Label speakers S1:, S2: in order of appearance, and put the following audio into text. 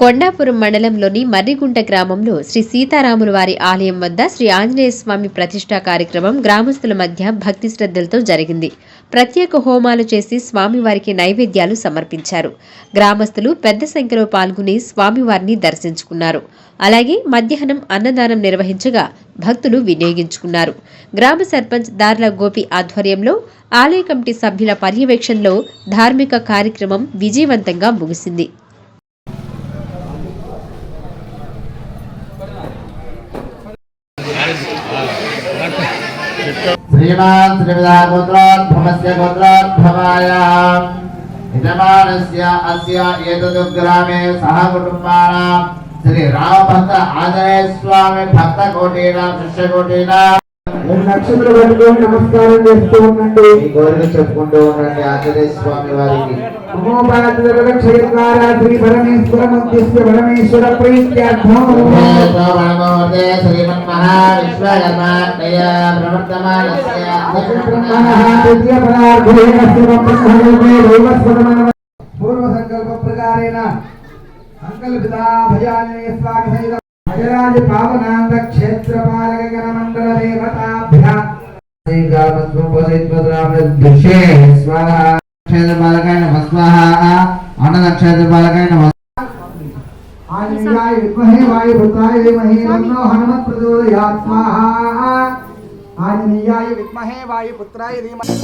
S1: కొండాపురం మండలంలోని మర్రిగుంట గ్రామంలో శ్రీ సీతారాముల వారి ఆలయం వద్ద శ్రీ ఆంజనేయ స్వామి ప్రతిష్టా కార్యక్రమం గ్రామస్తుల మధ్య భక్తి శ్రద్ధలతో జరిగింది. ప్రత్యేక హోమాలు చేసి స్వామివారికి నైవేద్యాలు సమర్పించారు. గ్రామస్తులు పెద్ద సంఖ్యలో పాల్గొని స్వామివారిని దర్శించుకున్నారు. అలాగే మధ్యాహ్నం అన్నదానం నిర్వహించగా భక్తులు వినియోగించుకున్నారు. గ్రామ సర్పంచ్ దార్ల గోపి ఆధ్వర్యంలో ఆలయ కమిటీ సభ్యుల పర్యవేక్షణలో ధార్మిక కార్యక్రమం విజయవంతంగా ముగిసింది.
S2: श्रीमान् श्रीविदा गोत्रोद्भवस्य गोत्रोद्भवाय यजमानस्य अस्य कुटुम्बानां श्रीरामभक्त आदरे स्वामी भक्तकोटीनां शिष्यकोटीनां।
S3: రెండు పట్టుకొని నమస్కారం చేస్తూ ఉండండి.
S2: కోరిక చెప్పుకుంటూ ఉండండి ఆంజనేయ స్వామి వారికి.
S3: మహోపాధ్యార శ్రీ పరమేశ్వర మధ్యస్థ పరమేశ్వర ప్రీత్యార్థం.
S2: వనమోదే శ్రీమన్మహావిశ్వకర్మాణయ ప్రవర్తమానస్య
S3: తృతీయ పదార్థేన శివబ్రహ్మరూపే దైవస్వరమణ పూర్వ సంకల్ప ప్రకారేణ సంకల్పితా సహిత భజరాజ పావనాంత క్షేత్ర పాలక మండల దేవతాభ్య
S2: దిశే స్వాహ నక్షత్ర బాలకాయ నమ
S3: ఆంజనేయాయ విద్మహే వాయుపుత్రాయ ధీమహి తన్నో హనుమత్ ప్రచోదయాత్ ఆంజనేయాయ విద్మహే వాయుపుత్రాయ ధీమహి